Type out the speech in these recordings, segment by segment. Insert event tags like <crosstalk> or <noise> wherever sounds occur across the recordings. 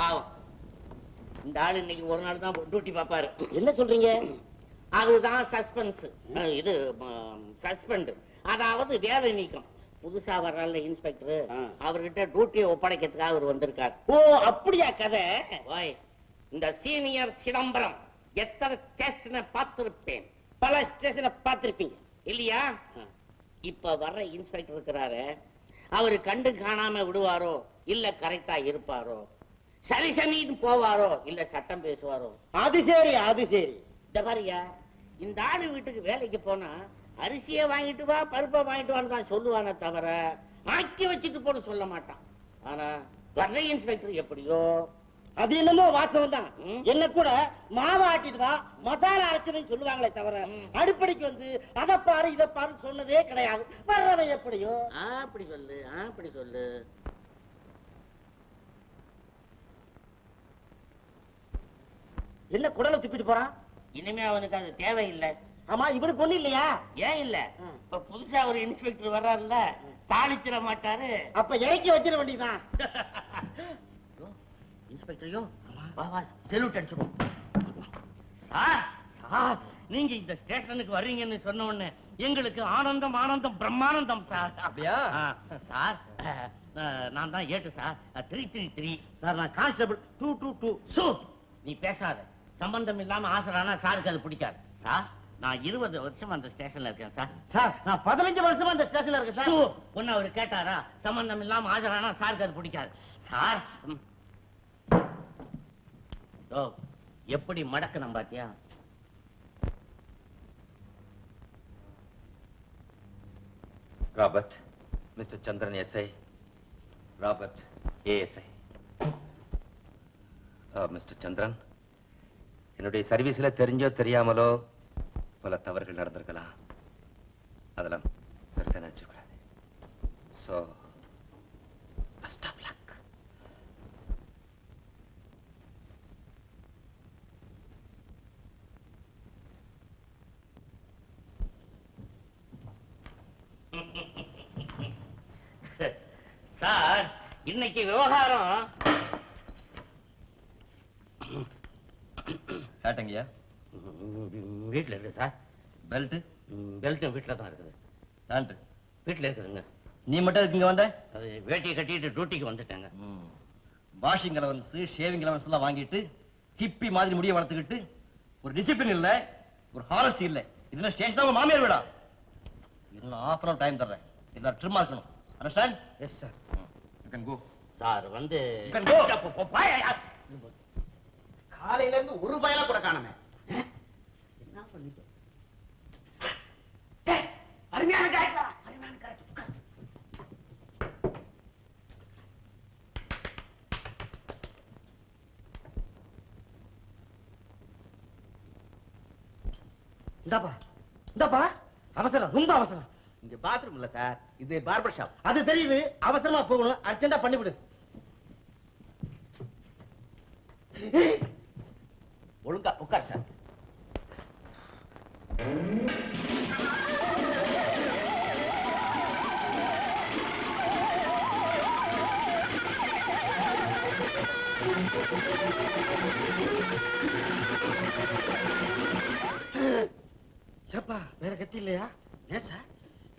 பாவம். இந்த ஆள் இன்னைக்கு ஒரு நாள் தான் டியூட்டி பார்ப்பாரு. என்ன சொல்றீங்க? அதுதான் சஸ்பென்ஸ் இது சஸ்பெண்ட் அதாவது வேலை நீக்கம். புதுசா வர்றால இன்ஸ்பெக்டர். அவர்கிட்ட டியூட்டியை ஒப்படைக்கிறதுக்காக அவர் வந்திருக்கார். ஓ அப்படியா கதை? இந்த சீனியர் சிதம்பரம் எத்தனை ஸ்டேஷனை பார்த்திருப்பேன். பல ஸ்டேஷனை பார்த்திருப்பீங்க. இல்லையா? இப்ப வர்ற இன்ஸ்பெக்டர் இருக்கிறாரு. அவரு கண்டு காணாம விடுவாரோ? இல்ல கரெக்டா இருப்பாரோ? சரி சனின்னு போவாரோ? இல்ல சட்டம் பேசுவாரோ? அது சரி அது சரி. இந்த பாரியா இந்த ஆளு வீட்டுக்கு வேலைக்கு போனா அரிசியை வாங்கிட்டு வா பருப்பை வாங்கிட்டு வான்னு தான் சொல்லுவானே தவிர ஆக்கி வச்சுட்டு போன்னு சொல்ல மாட்டான். ஆனா வர்ற இன்ஸ்பெக்டர் எப்படியோ? அது என்னமோ வாசம் தான். என்ன கூட மாவு ஆட்டிட்டு வா மசாலா அரைச்சதுன்னு சொல்லுவாங்களே தவிர. அடுப்படிக்கு வந்து அதை பாரு இதை பாரு சொன்னதே கிடையாது. வர்றவன் எப்படியோ? அப்படி சொல்லு அப்படி சொல்லு. என்ன குடலை துப்பிட்டு போறான்? இனிமே அவனுக்கு அது தேவையில்லை. ஆமா இவனுக்கு ஒண்ணு இல்லையா? ஏன் இல்ல. இப்ப புதுசா ஒரு இன்ஸ்பெக்டர் வர்றாருல்ல தாளிச்சிட மாட்டாரு. அப்ப இறக்கி வச்சிட வேண்டியதுதான் இன்ஸ்பெக்டர் யோ வா வா செல்யூட் அடிச்சிடும் சார் சார் நீங்க இந்த ஸ்டேஷனுக்கு வர்றீங்கன்னு சொன்ன உடனே எங்களுக்கு ஆனந்தம் ஆனந்தம் பிரம்மானந்தம் சார். அப்படியா? ஆ, சார் நான் தான் ஏட்டு sir. Three three three. Sir நான் கான்ஸ்டபிள் டூ டூ டூ. சு நீ பேசாத. சம்பந்தம் இல்லாம ஆசரானா சாருக்கு அது பிடிக்காது. சார் நான் இருபது வருஷம் அந்த ஸ்டேஷன்ல இருக்கேன் சார். சார் நான் பதினஞ்சு வருஷமா அந்த ஸ்டேஷன்ல இருக்கேன் சார். பொண்ணு அவரு கேட்டாரா சம்பந்தம் இல்லாம ஆஜரானா சாருக்கு அது பிடிக்காது. சார். ஓ எப்படி மடக்கணும் பாத்தியா? Robert mister Chandran SI. Robert ASI mister Chandran. என்னுடைய சர்வீஸில் தெரிஞ்சோ தெரியாமலோ பல தவறுகள் நடந்திருக்கலாம். அதெல்லாம் பெருசா நினைச்சுக்கூடாது. So best of luck sir இன்னைக்கு விவகாரம் கேட்டங்கய்யா வீட்டுல இருக்கு சார் பெல்ட் பெல்ட்டும் வீட்டுல தான் இருக்குது பேண்ட் வீட்டுல இருக்குதுங்க நீ மட்டும் அதுக்கு இங்க வந்த அது வேட்டியை கட்டிட்டு டியூட்டிக்கு வந்துட்டேங்க வாஷிங் அலவன்ஸ் ஷேவிங் அலவன்ஸ் எல்லாம் வாங்கிட்டு ஹிப்பி மாதிரி முடிய வளர்த்துக்கிட்டு ஒரு டிசிப்ளின் இல்ல ஒரு ஹானஸ்டி இல்ல இதுல ஸ்டேஷன் உங்க மாமியார் வீடா இன்னும் half அன் டைம் தர்றேன் இல்ல ட்ரிம்மா இருக்கணும் understand yes sir you can go sir வந்து You can go. போ- போ- போயா. காலையில இருந்து ஒரு பயலா கூட காணுமே. என்ன பண்ணிட்டு? அருமையான. இந்தாப்பா இந்தாப்பா. அவசரம் ரொம்ப அவசரம். இங்க பாத்ரூம் இல்ல சார் இது பார்பர் ஷாப் அது தெரியுது அவசரமா போகணும் அர்ஜென்டா பண்ணிவிடு.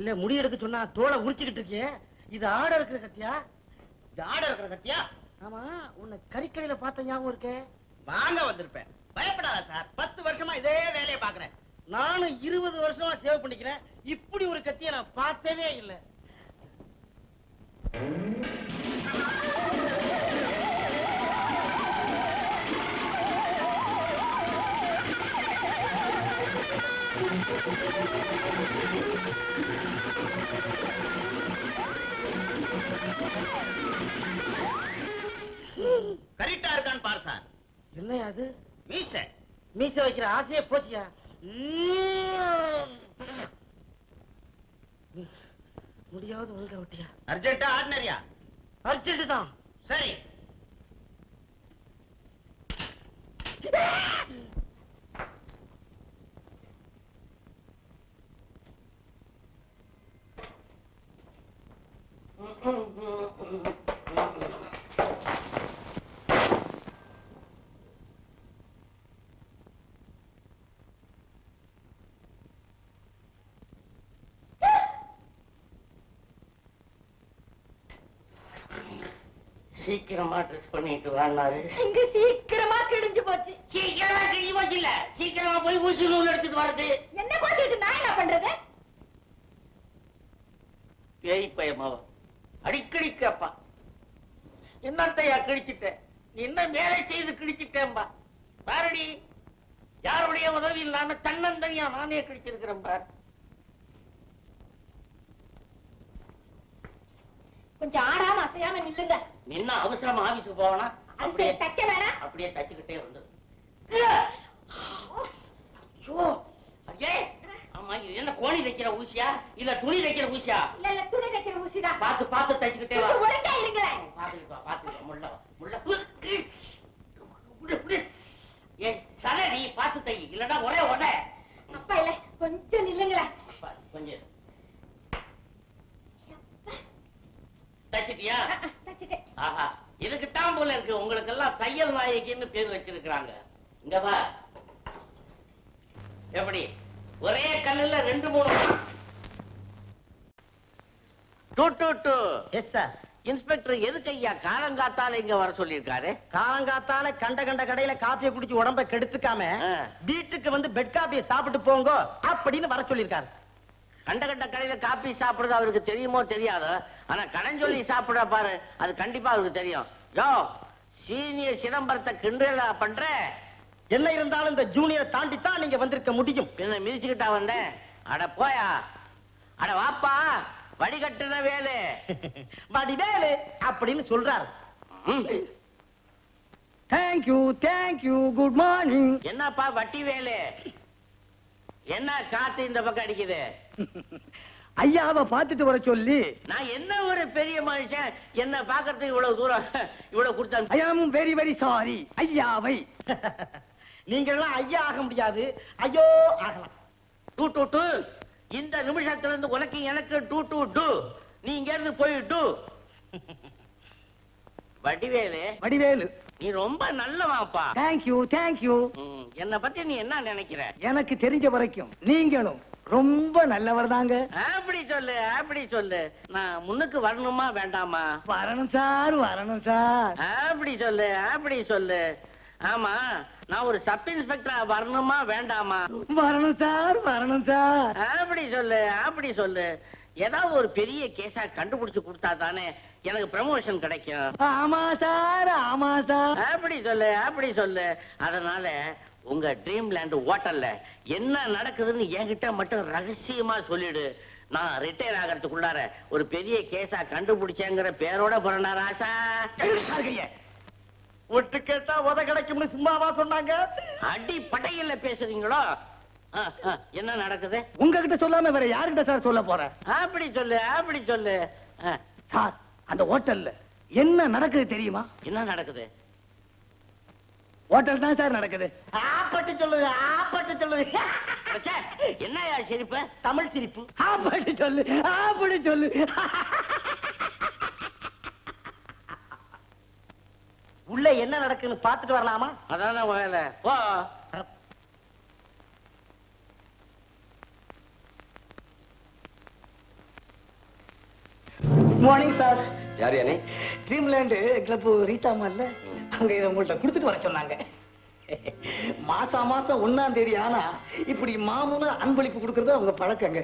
இல்ல முடி எடுக்க சொன்னா தோலை உரிச்சுக்கிட்டு இருக்கியே. இது ஆட இருக்கிற கத்தியா? இது ஆட இருக்கிற கத்தியா? ஆமா உன்னை கறிக்கடையில பார்த்த ஞாபகம் இருக்கே. வாங்க வந்திருப்பேன். பயப்படாத சார். பத்து வருஷமா இதே வேலையை பாக்குறேன் நானும் இருபது வருஷமா சேவ் பண்ணிக்கிறேன். இப்படி ஒரு கத்தியை நான் பார்த்ததே இல்லை. கரெக்டா இருக்கான்னு பாரு சார். என்னையா அது? மீச. மீச வைக்கிற ஆசையே போச்சியா? முடியாவது ஒழுங்கா விட்டியா? அர்ஜென்ட்டா ஆர்டினரியா? அர்ஜென்ட் தான். சரி. சீக்கிரமா ட்ரெஸ் பண்ணிட்டு வானாரு இங்க சீக்கிரமா கிழிஞ்சு போச்சு. சீக்கிரமா கிழிஞ்சு போச்சு இல்ல. சீக்கிரமா போய் ஊசி நூல் எடுத்துட்டு வரது. என்ன பண்றது நான் என்ன பண்றது? பேய் பயமாவா? அடிக்கடி கேப்பா. என்னத்தையா கிழிச்சிட்ட? நீ என்ன வேலை செய்து கிழிச்சிட்டேன்பா? பாரடி யாருடைய உதவி இல்லாம தன்னந்தனியா நானே கிழிச்சிருக்கிறேன் பார். கொஞ்சம் ஆடாம அசையாம நில்லுங்க. நின்ன அவசரமா ஆபீஸுக்கு போவனா? அப்படியே தைக்க வேணாம். அப்படியே தச்சுக்கிட்டே வந்து ஐயோ. அடே ஆமா இது என்ன கோணி தைக்கிற ஊசியா? இல்ல துணி தைக்கிற ஊசியா? இல்ல இல்ல துணி தைக்கிற ஊசிதான். பார்த்து பார்த்து தச்சுக்கிட்டே வா ஒழுங்கா இருங்களேன். முள்ள முள்ள. ஏய் சர நீ பார்த்து தை இல்லடா ஒரே உட. அப்பா இல்ல கொஞ்சம் நில்லுங்களேன். கொஞ்சம். தச்சிட்டியா? தச்சுட்டேன். ஆஹா இதுக்குத்தான் போல இருக்கு. உங்களுக்கு எல்லாம் தையல் நாயகின்னு பேர் வச்சிருக்கிறாங்க. இங்க வா. எப்படி? ஒரே கல்லுல ரெண்டு மூணு. Two two two. Yes sir inspector எதுக்கு ஐயா காலங்காத்தால இங்க வர சொல்லியிருக்காரு? காலங்காத்தால கண்ட கண்ட கடையில காப்பியை குடிச்சு உடம்ப கெடுத்துக்காம. வீட்டுக்கு வந்து பெட் காப்பியை சாப்பிட்டு போங்க அப்படின்னு வர சொல்லியிருக்காரு. கண்ட கண்ட கடையில காப்பி சாப்பிடுறது அவருக்கு தெரியுமோ தெரியாதோ? ஆனா கடன் சொல்லி சாப்பிட பாரு அது கண்டிப்பா அவருக்கு தெரியும். யோ சீனியர் சிதம்பரத்தை கிண்டலா பண்ற? என்ன இருந்தாலும் இந்த ஜூனியரை தாண்டி தான் நீங்க வந்திருக்க முடியும். என்ன மிதிச்சுக்கிட்டா வந்தேன் அட போயா. அட வாப்பா. வடிகட்டுன வேலு. <laughs> வடிவேலு அப்படின்னு சொல்றாரு. தேங்க்யூ தேங்க்யூ குட் மார்னிங் என்னப்பா வட்டி வேலு என்ன காத்து இந்த பக்கம் அடிக்குது? <laughs> ஐயாவை பார்த்துட்டு வர சொல்லி. நான் என்ன ஒரு பெரிய மனுஷன்? என்ன பாக்குறதுக்கு இவ்வளவு தூரம் இவ்வளவு கொடுத்தா ஐ ஆம் வெரி வெரி சாரி ஐயாவை. <laughs> நீங்க எல்லாம் ஐயா ஆக முடியாது. ஐயோ ஆகலாம். Two two two. இந்த நிமிஷத்துல இருந்து உனக்கு எனக்கு டூ டூ டூ. நீ இங்க இருந்து போய் டூ. <laughs> வடிவேலு. வடிவேலு. நீ ரொம்ப நல்லவாப்பா. தேங்க்யூ தேங்க்யூ என்னை பத்தி நீ என்ன நினைக்கிற? எனக்கு தெரிஞ்ச வரைக்கும் நீங்களும் ரொம்ப நல்லவர் தாங்க அப்படி சொல்லு அப்படி சொல்லு. நான் முன்னுக்கு வரணுமா வேண்டாமா? வரணும் சார் வரணும் சார். அப்படி சொல்லு அப்படி சொல்லு. ஆமா நான் ஒரு சப் இன்ஸ்பெக்டரா வரணுமா வேண்டாமா? வரணும் சார் வரணும் சார். அப்படி சொல்லு அப்படி சொல்லு. ஏதாவது ஒரு பெரிய கேஸா கண்டுபிடிச்சு கொடுத்தா தானே எனக்கு ப்ரமோஷன் கிடைக்கும். ஆமா சார் ஆமா சார். அப்படி சொல்லு அப்படி சொல்லு. அதனால உங்க ட்ரீம் லேண்ட் ஹோட்டல்ல என்ன நடக்குதுன்னு என்கிட்ட மட்டும் ரகசியமா சொல்லிடு. நான் ரிட்டையர் ஆகிறதுக்குள்ளார ஒரு பெரிய கேஸா கண்டுபிடிச்சேங்கிற பேரோட பிறந்தா ராசா ஒட்டு கேட்டா உத கிடைக்கும்னு சும்மாவா சொன்னாங்க? அடி படையில பேசுறீங்களோ? என்ன நடக்குது? உங்ககிட்ட சொல்லாம வேற யார்கிட்ட சார் சொல்ல போறேன் அப்படி சொல்லு அப்படி சொல்லு. சார் அந்த ஹோட்டல்ல என்ன நடக்குது தெரியுமா? என்ன நடக்குது? ஹோட்டல் தான் சார் நடக்குது. ஆப்பட்டு சொல்லுது ஆப்பட்டு சொல்லுது. என்னய்யா சிரிப்பு? தமிழ் சிரிப்பு. அப்படி சொல்லு அப்படி சொல்லு. உள்ள என்ன நடக்குன்னு பார்த்துட்டு வரலாமா? அதான வேலை. போ. மார்னிங் சார் யார் யானே ட்ரீம்லேண்டு கிளப் ரீட்டா இல்ல அங்க இதை உங்கள்ட்ட கொடுத்துட்டு வர சொன்னாங்க. மாசா மாசம் ஒண்ணாம் தேதி ஆனா இப்படி மாமூல அன்பளிப்பு கொடுக்கறது அவங்க பழக்கங்க.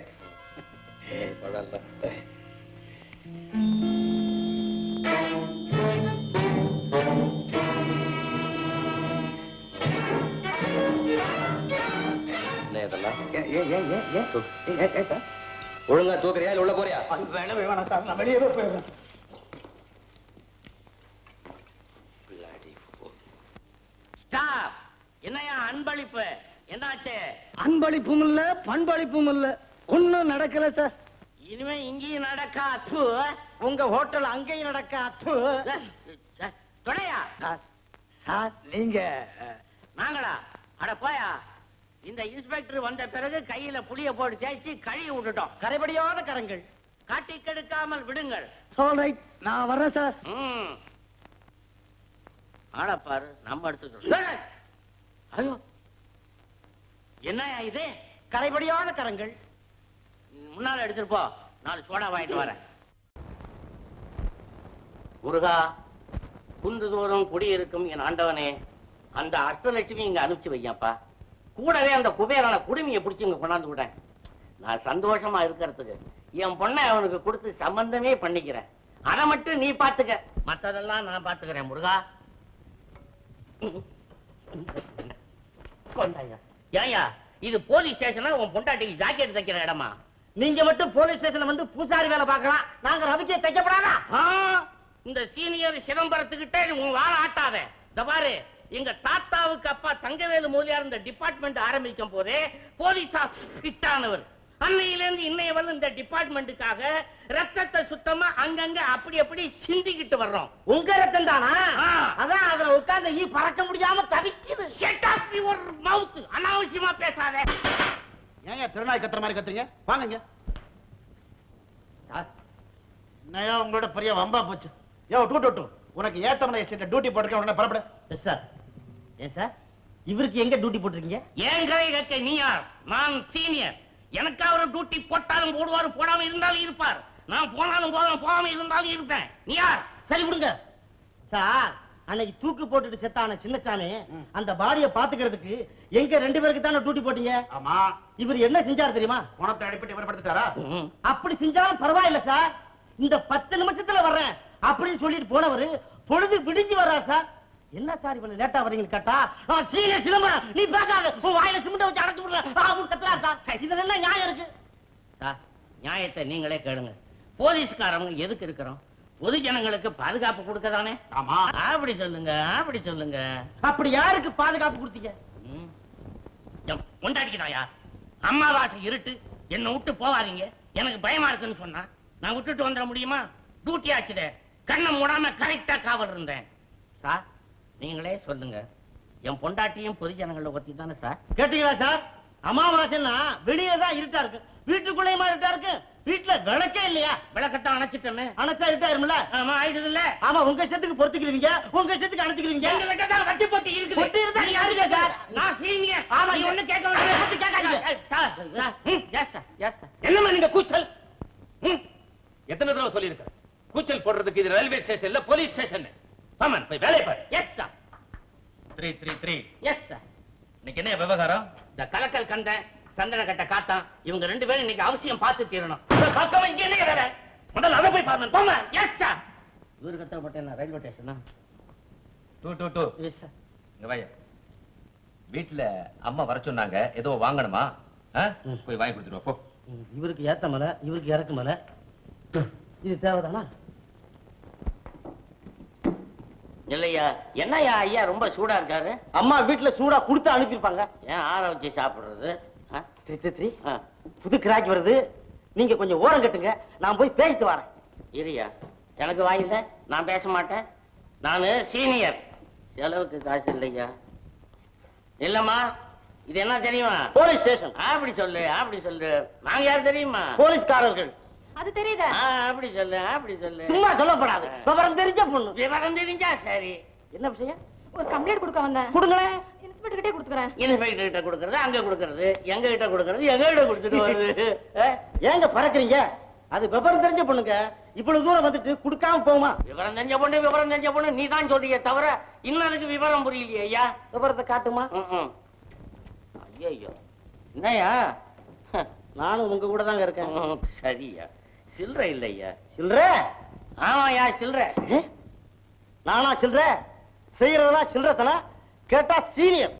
ஒழுங்கா தூக்குறியா இல்ல உள்ள போறியா? வேணவே வேணாம் சார். நான் வெளியவே போயிடுறேன். ஸ்டாப் என்னய்யா அன்பளிப்பு? என்னாச்சு? அன்பளிப்பும் இல்ல பண்பளிப்பும் இல்ல. ஒண்ணும் நடக்கல சார். இனிமே இங்கேயும் நடக்கா தூ? உங்க ஹோட்டல் அங்கேயும் நடக்கா அத்து. தொடையா சார், சார் நீங்க நாங்களா? அட போயா. இந்த இன்ஸ்பெக்டர் வந்த பிறகு கையில புளிய போட்டு தேய்ச்சி கழுவி விட்டுட்டோம். கரைபடியாத கரங்கள். காட்டி கெடுக்காமல் விடுங்கள். நான் வர்றேன் சார். ஆளை பாரு நம்ம எடுத்துக்கிறோம்! ஐயோ. என்னய்யா இது? கரைபடியாத கரங்கள். முன்னால எடுத்துட்டு போ. நாலு சோடா வாங்கிட்டு வரேன். முருகா குன்றுதோறும் குடியிருக்கும் என் ஆண்டவனே அந்த அஷ்டலட்சுமி இங்க அனுப்பிச்சு வையப்பா. கூடவே அந்த குபேரனை குடுமியை பிடிச்சி இங்க கொண்டாந்து விட்டேன். நான் சந்தோஷமா இருக்கிறதுக்கு. என் பொண்ணை அவனுக்கு கொடுத்து சம்பந்தமே பண்ணிக்கிறேன். அதை மட்டும் நீ பாத்துக்க மத்ததெல்லாம் நான் பாத்துக்கிறேன் முருகா. ஏயா இது போலீஸ் ஸ்டேஷன்ல உன் பொண்டாட்டிக்கு ஜாக்கெட் தைக்கிற இடமா? நீங்க மட்டும் போலீஸ் ஸ்டேஷன்ல வந்து பூசாரி வேலை பார்க்கலாம். நாங்க ரவிக்கே தைக்கப்படாதா? இந்த சீனியர் சிதம்பரத்துக்கிட்டே உன் வாழ ஆட்டாத. இந்த பாரு எங்க தாத்தாவுக்கு அப்பா தங்கவேலு மூலியார் இந்த டிபார்ட்மெண்ட் ஆரம்பிக்கும் போதே போலீஸா ஃபிட் ஆனவர் அன்னையிலேருந்து இன்னைய வரலும் இந்த டிபார்ட்மெண்ட்டுக்காக ரத்தத்தை சுத்தமா அங்கங்க அப்படி அப்படி சிந்திக்கிட்டு வர்றோம். உங்க ரத்தம் தானா. அதான் அதுல உட்கார்ந்து ஈ பறக்க முடியாம தவிக்குது. Shut up your mouth. அனாவசியமா பேசாத. ஏங்க திருநாய் கத்துற மாதிரி கத்துறீங்க? வாங்க என்னையா உங்களோட பெரிய வம்பா போச்சு? யோ டூ டூ டூ. உனக்கு ஏத்தமனை எஸ்டேட் டியூட்டி போட்டிருக்கேன் உடனே புறப்படு. எஸ் சார் ஏன் சார்? இவருக்கு எங்க டியூட்டி போட்டிருக்கீங்க? ஏன் கதை கேட்க நீ யார்? நான் சீனியர் எனக்கு அவர் டியூட்டி போட்டாலும் போடுவார் போடாம இருந்தாலும் இருப்பார். நான் போனாலும் போதாலும் போகாம இருந்தாலும் இருப்பேன். நீ யார்? சரி விடுங்க. சார் அன்னைக்கு தூக்கு போட்டுட்டு செத்தான சின்னச்சாமி அந்த பாடியை பாத்துக்கிறதுக்கு எங்க ரெண்டு பேருக்கு தானே டியூட்டி போட்டீங்க? ஆமா. இவர் என்ன செஞ்சாரு தெரியுமா? பணத்தை அடிப்பட்டு இவர் படுத்துட்டாரா. அப்படி செஞ்சாலும் பரவாயில்ல சார். இந்த பத்து நிமிஷத்துல வர்றேன் அப்படின்னு சொல்லிட்டு போனவரு பொழுது விடிஞ்சு வர்றார் சார். என்ன சார் இவ்வளவு லேட்டா வரீங்கன்னு கேட்டா ஆ, சீனியர் சிதம்பரம் நீ பேசாத. உன் வாயில சிமெண்ட் வச்சு அடைச்சு விடுற அப்படின்னு கத்துறாரு சார். இதுல என்ன நியாயம் இருக்கு? சார், நியாயத்தை நீங்களே கேளுங்க. போலீஸ்காரங்க எதுக்கு இருக்கிறோம்? பொது ஜனங்களுக்கு பாதுகாப்பு கொடுக்க தானே ஆமா. அப்படி சொல்லுங்க அப்படி சொல்லுங்க. அப்படி யாருக்கு பாதுகாப்பு கொடுத்தீங்க? பொண்டாட்டிக்குதாயா அம்மாவாசை இருட்டு. என்னை விட்டு போவாதீங்க. எனக்கு பயமா இருக்குன்னு சொன்னா நான் விட்டுட்டு வந்துட முடியுமா? டியூட்டி ஆச்சுதே கண்ணை மூடாம கரெக்டா காவல் இருந்தேன். சார் நீங்களே சொல்லுங்க. என் பொண்டாட்டியும் பொதுஜனங்களை பத்தி தானே சார்? கேட்டீங்களா சார்? அமாவாசைன்னா வெளியே தான் இருட்டா இருக்கு. வீட்டுக்குள்ளேயுமா இருட்டா இருக்கு. வீட்டுல விளக்கே இல்லையா? விளக்கத்தான் அணைச்சிட்டோமே. அணைச்சா இருட்டா இருமில்ல ஆமா ஆயிடுது இல்ல ஆமா உங்க செத்துக்கு பொறுத்துக்கிறீங்க. உங்க செத்துக்கு அணைச்சுக்கிறீங்க. எங்ககிட்ட தான் வட்டி போட்டி இருக்குது. பொட்டி இருந்தா நீ யாருங்க சார்? சார் நான் சீனியர் ஆமா, நீ ஒண்ணு கேட்க கேட்காதீங்க. Sir sir. ம், yes sir, yes sir. என்னம்மா நீங்க கூச்சல்? ம், எத்தனை தடவை சொல்லியிருக்கேன்? கூச்சல் போடுறதுக்கு இது ரயில்வே ஸ்டேஷன் இல்ல போலீஸ் ஸ்டேஷன் ஆமாம் போய் வேலையை பாரு. Yes sir, three three three yes sir. இன்னைக்கு என்ன விவகாரம்? இந்த கலக்கல் கந்தன் சந்தன கட்ட காத்தான் இவங்க ரெண்டு பேரும் இன்னைக்கு அவசியம் பார்த்து தீரணும். பார்க்காம இங்க என்ன வேலை? முதல்ல அதை போய் பாருங்க. போங்க. எஸ் சார் இவரு கத்தப்பட்ட என்ன railway ஸ்டேஷனா two two two yes sir இங்க வாய. வீட்டுல அம்மா வர சொன்னாங்க. ஏதோ வாங்கணுமா? போய் வாங்கி கொடுத்துட்டு வா, போ. இவருக்கு ஏத்த மலை இவருக்கு இறக்கு மலை இது தேவைதானா? இல்லையா? என்னய்யா ஐயா ரொம்ப சூடா இருக்காரு? அம்மா வீட்டுல சூடா கொடுத்து அனுப்பியிருப்பாங்க. ஏன் ஆற வச்சு சாப்பிடுறது? த்ரீ த்ரீ புது கிராக்கி வருது. நீங்க கொஞ்சம் ஓரம் கட்டுங்க. நான் போய் பேசிட்டு வரேன். இருயா எனக்கு வாங்கில நான் பேச மாட்டேன். நானு சீனியர். செலவுக்கு காசு இல்லையா? இல்லம்மா. இது என்ன தெரியுமா? Police station. அப்படி சொல்லு அப்படி சொல்லு. நாங்க யார் தெரியுமா? போலீஸ்காரர்கள். அது தெரியுதா? ஆ, அப்படி சொல்லு அப்படி சொல்லு. சும்மா சொல்லப்படாது. விவரம் தெரிஞ்ச பொண்ணு. விவரம் தெரிஞ்சா சரி. என்ன விஷயம்? ஒரு கம்ப்ளைண்ட் கொடுக்க வந்தேன். கொடுங்களேன். இன்ஸ்பெக்டர் கிட்டே கொடுத்துக்கிறேன். இன்ஸ்பெக்டர் கிட்ட கொடுக்கறது அங்க கொடுக்கறது எங்க கிட்ட கொடுக்கறது எங்க கிட்ட கொடுத்துட்டு வருது? <laughs> ஏங்க பறக்குறீங்க? அது விவரம் தெரிஞ்ச பொண்ணுங்க. இவ்வளவு தூரம் வந்துட்டு கொடுக்காம போகுமா? விவரம் தெரிஞ்ச பொண்ணு விவரம் தெரிஞ்ச பொண்ணு நீ தான் சொல்றியே தவிர இன்னும் அதுக்கு விவரம் புரியலையே ஐயா. விவரத்தை காட்டுமா? ஐயோ என்னய்யா? நானும் உங்க கூட தாங்க இருக்கேன். சரியா. சில்லற இல்லையா. சில்ற? ஆமாயா சில்லற நானா சில்ற? செய்யறதெல்லாம் சில்லறத்தனா கேட்டா சீனியர்.